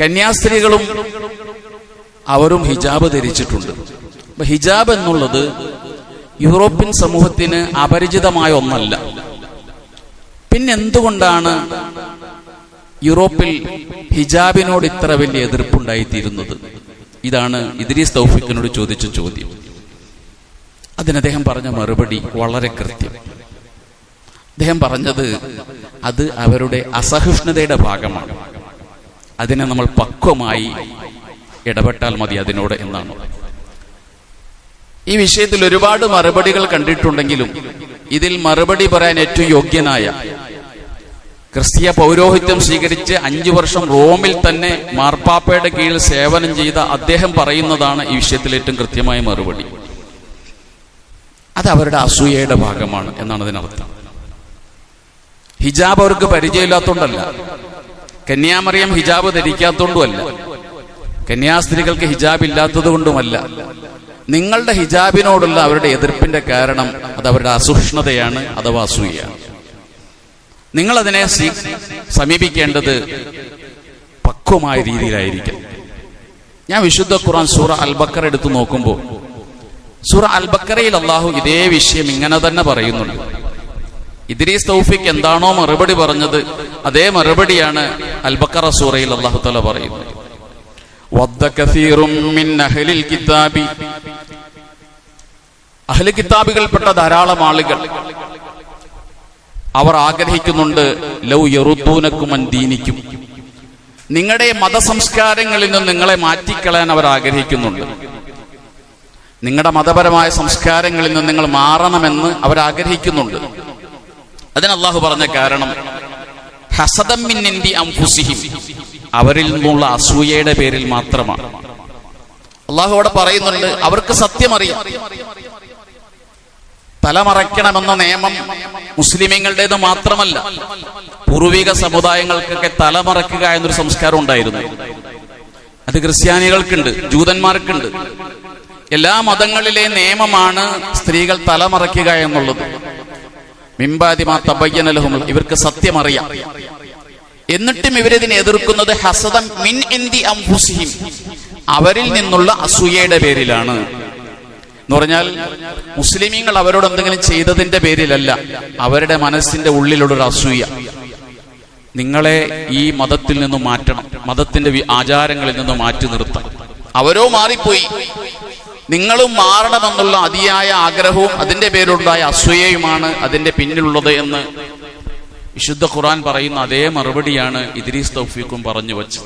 കന്യാസ്ത്രീകളും അവരും ഹിജാബ് ധരിച്ചിട്ടുണ്ട്. അപ്പൊ ഹിജാബ് എന്നുള്ളത് യൂറോപ്യൻ സമൂഹത്തിന് അപരിചിതമായ ഒന്നല്ല. പിന്നെന്തുകൊണ്ടാണ് യൂറോപ്പിൽ ഹിജാബിനോട് ഇത്ര വലിയ എതിർപ്പുണ്ടായിത്തീരുന്നത്? ഇതാണ് ഇദ്രീസ് തൗഫിക്കിനോട് ചോദിച്ച ചോദ്യം. അതിന് അദ്ദേഹം പറഞ്ഞ മറുപടി വളരെ കൃത്യം. അദ്ദേഹം പറഞ്ഞത് അത് അവരുടെ അസഹിഷ്ണുതയുടെ ഭാഗമാണ്. അതിനെ നമ്മൾ പക്വമായി ഇടപെട്ടാൽ മതി അതിനോട് എന്നാണ്. ഈ വിഷയത്തിൽ ഒരുപാട് മറുപടികൾ കണ്ടിട്ടുണ്ടെങ്കിലും ഇതിൽ മറുപടി പറയാൻ ഏറ്റവും യോഗ്യനായ ക്രിസ്തീയ പൗരോഹിത്യം സ്വീകരിച്ച് അഞ്ചു വർഷം റോമിൽ തന്നെ മാർപ്പാപ്പയുടെ കീഴിൽ സേവനം ചെയ്ത അദ്ദേഹം പറയുന്നതാണ് ഈ വിഷയത്തിൽ ഏറ്റവും കൃത്യമായ മറുപടി. അത് അവരുടെ അസൂയയുടെ ഭാഗമാണ് എന്നാണ് അതിനർത്ഥം. ഹിജാബ് അവർക്ക് പരിചയമില്ലാത്തതുകൊണ്ടല്ല കന്യാമറിയം ഹിജാബ് ധരിക്കാത്തതുകൊണ്ടുമല്ല കന്യാസ്ത്രീകൾക്ക് ഹിജാബ് ഇല്ലാത്തത് കൊണ്ടുമല്ല നിങ്ങളുടെ ഹിജാബിനോടുള്ള അവരുടെ എതിർപ്പിന്റെ കാരണം അത് അവരുടെ അസൂക്ഷ്ണതയാണ് അഥവാ അസൂയാണ് നിങ്ങൾ അതിനെ സമീപിക്കേണ്ടത് പക്വമായ രീതിയിലായിരിക്കും ഞാൻ വിശുദ്ധ ഖുർആൻ സൂറ അൽബക്കർ എടുത്തു നോക്കുമ്പോൾ സൂറ അൽബക്കറയിൽ അള്ളാഹു ഇതേ വിഷയം ഇങ്ങനെ തന്നെ പറയുന്നുണ്ട്. ഇദ്രീസ് തൗഫിക്ക് എന്താണോ മറുപടി പറഞ്ഞത് അതേ മറുപടിയാണ് അൽബക്കറ സൂറയിൽ അള്ളാഹു തല പറയുന്നത്. അഹ്ലി കിതാബികൾപ്പെട്ട ധാരാളം ആളുകൾ അവർ ആഗ്രഹിക്കുന്നുണ്ട് ലൗ യറുദ്ദൂനക്കും ദീനിക്കും. നിങ്ങളുടെ മതസംസ്കാരങ്ങളിൽ നിന്ന് നിങ്ങളെ മാറ്റിക്കളയാൻ അവർ ആഗ്രഹിക്കുന്നുണ്ട്. നിങ്ങളുടെ മതപരമായ സംസ്കാരങ്ങളിൽ നിന്ന് നിങ്ങൾ മാറണമെന്ന് അവർ ആഗ്രഹിക്കുന്നുണ്ട്. അതിന് അള്ളാഹു പറഞ്ഞ കാരണം ഹസദം മിൻ ഇന്ദി അംഫുസിഹിം. അവരിൽ നിന്നുള്ള അസൂയയുടെ പേരിൽ മാത്രമാണ്. അള്ളാഹു അവിടെ പറയുന്നുണ്ട് അവർക്ക് സത്യം അറിയാം തലമറയ്ക്കണമെന്ന നിയമം മുസ്ലിമീങ്ങളുടേത് മാത്രമല്ല പൂർവിക സമുദായങ്ങൾക്കൊക്കെ തലമറക്കുക എന്നൊരു സംസ്കാരം ഉണ്ടായിരുന്നു. അത് ക്രിസ്ത്യാനികൾക്കുണ്ട് ജൂതന്മാർക്കുണ്ട്. എല്ലാ മതങ്ങളിലെ നിയമമാണ് സ്ത്രീകൾ തലമറയ്ക്കുക എന്നുള്ളത്. ഇവർക്ക് സത്യം അറിയാം എന്നിട്ടും ഇവരിതിനെ എതിർക്കുന്നത് ഹസദം മിൻ എന്തി അംഫുസിഹിം. അവരിൽ നിന്നുള്ള അസൂയയുടെ പേരിലാണ്. എന്ന് പറഞ്ഞാൽ മുസ്ലിമീങ്ങൾ അവരോട് എന്തെങ്കിലും ചെയ്തതിന്റെ പേരിലല്ല അവരുടെ മനസ്സിന്റെ ഉള്ളിലുള്ളൊരു അസൂയ. നിങ്ങളെ ഈ മതത്തിൽ നിന്നും മാറ്റണം മതത്തിന്റെ ആചാരങ്ങളിൽ നിന്നും മാറ്റി നിർത്തണം. അവരോ മാറിപ്പോയി. നിങ്ങളും മാറണമെന്നുള്ള അതിയായ ആഗ്രഹവും അതിന്റെ പേരിലുണ്ടായ അസൂയയുമാണ് അതിന്റെ പിന്നിലുള്ളത് എന്ന് വിശുദ്ധ ഖുറാൻ പറയുന്ന അതേ മറുപടിയാണ് ഇദ്രീസ് തൗഫീഖും പറഞ്ഞു വച്ചത്.